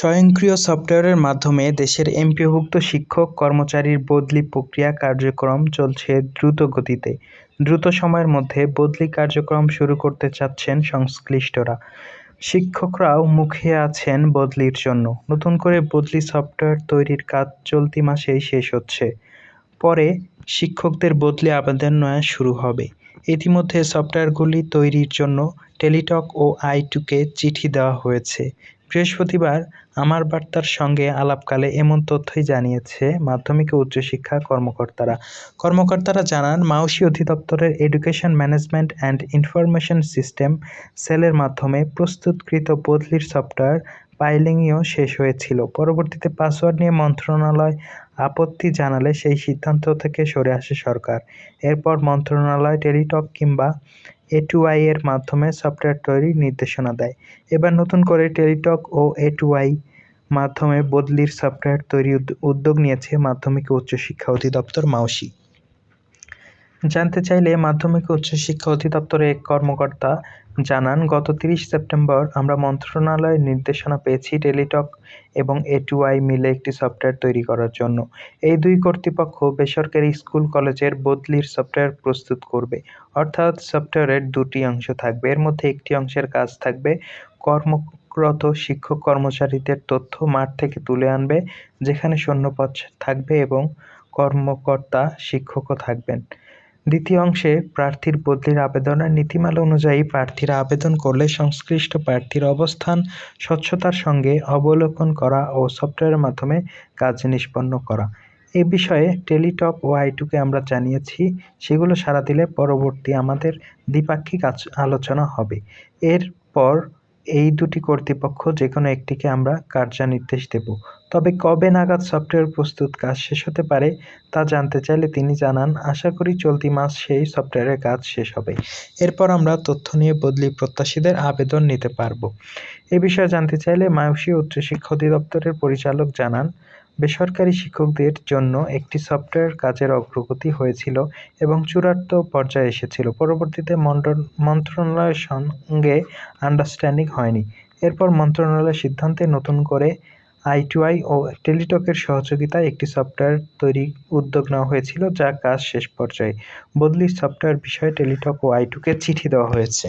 স্বয়ংক্রিয় সফটওয়্যারের মাধ্যমে দেশের এমপিওভুক্ত শিক্ষক কর্মচারীর বদলি প্রক্রিয়া কার্যক্রম চলছে দ্রুত গতিতে। দ্রুত সময়ের মধ্যে বদলি কার্যক্রম শুরু করতে চাচ্ছেন সংশ্লিষ্টরা। শিক্ষকরাও মুখে আছেন বদলির জন্য। নতুন করে বদলি সফটওয়্যার তৈরির কাজ চলতি মাসেই শেষ হচ্ছে। পরে শিক্ষকদের বদলি আবেদন নেওয়া শুরু হবে। ইতিমধ্যে সফটওয়্যারগুলি তৈরির জন্য টেলিটক ও আইটুকে চিঠি দেওয়া হয়েছে। বৃহস্পতিবার আমার বার্তার সঙ্গে আলাপকালে এমন তথ্যই জানিয়েছে মাধ্যমিক ও উচ্চশিক্ষা কর্মকর্তারা। কর্মকর্তারা জানান, মাউসি অধিদপ্তরের education management and information system সেলের মাধ্যমে প্রস্তুতকৃত বদলির সফটওয়্যার পাইলিংও শেষ হয়েছিল। পরবর্তীতে পাসওয়ার্ড নিয়ে মন্ত্রণালয় আপত্তি জানালে সেই সিদ্ধান্ত থেকে সরে আসে সরকার। এরপর মন্ত্রণালয় টেলিটক কিংবা এটুআই এর মাধ্যমে সফটওয়্যার তৈরির নির্দেশনা দেয়। এবার নতুন করে টেলিটক ও এটুআই মাধ্যমে বদলির সফটওয়্যার তৈরি উদ্যোগ নিয়েছে মাধ্যমিক ও উচ্চশিক্ষা অধিদপ্তর মাউসি। জানতে চাইলে মাধ্যমিক ও উচ্চশিক্ষা অধিদপ্তরের এক কর্মকর্তা জানান, গত তিরিশ সেপ্টেম্বর আমরা মন্ত্রণালয়ের নির্দেশনা পেয়েছি টেলিটক এবং এটুআই মিলে একটি সফটওয়্যার তৈরি করার জন্য। এই দুই কর্তৃপক্ষ বেসরকারি স্কুল কলেজের বদলির সফটওয়্যার প্রস্তুত করবে। অর্থাৎ সফটওয়্যারের দুটি অংশ থাকবে। এর মধ্যে একটি অংশের কাজ থাকবে কর্ম কর্মরত শিক্ষক কর্মচারীদের তথ্য মাঠ থেকে তুলে আনবে, যেখানে শূন্যপদ থাকবে এবং কর্মকর্তা শিক্ষকও থাকবেন। দ্বিতীয় অংশে প্রার্থীর বদলির আবেদনের নীতিমালা অনুযায়ী প্রার্থীরা আবেদন করলে সংশ্লিষ্ট প্রার্থীর অবস্থান, স্বচ্ছতার সঙ্গে অবলোকন করা ও সফটওয়্যারের মাধ্যমে কাজ নিষ্পন্ন করা। এ বিষয়ে টেলিটক ও আইটুকে আমরা জানিয়েছি, সেগুলো সারা দিলে পরবর্তী আমাদের দ্বিপাক্ষিক আলোচনা হবে। এরপর এই দুটি কর্তৃপক্ষ যে কোনো একটিকে আমরা কার্যানির্দেশ দেব। তবে কবে নাগাদ সফটওয়্যার প্রস্তুত কাজ শেষ হতে পারে তা জানতে চাইলে তিনি জানান, আশা করি চলতি মাস সেই সফটওয়্যারের কাজ শেষ হবে। এরপর আমরা তথ্য নিয়ে বদলি প্রত্যাশীদের আবেদন নিতে পারব। এ বিষয়ে জানতে চাইলে মায়ুসী উচ্চশিক্ষা অধিদপ্তরের পরিচালক জানান বেসরকারি শিক্ষকদের জন্য একটি সফটওয়্যার কাজের অগ্রগতি হয়েছিল এবং চূড়ান্ত পর্যায়ে এসেছিল। পরবর্তীতে মন্ত্রণালয়ের সঙ্গে আন্ডারস্ট্যান্ডিং হয়নি। এরপর মন্ত্রণালয়ের সিদ্ধান্তে নতুন করে আইটুআই ও টেলিটকের সহযোগিতায় একটি সফটওয়্যার তৈরি উদ্যোগ নেওয়া হয়েছিল, যা কাজ শেষ পর্যায়ে। বদলি সফটওয়্যার বিষয়ে টেলিটক ও আইটুকে চিঠি দেওয়া হয়েছে।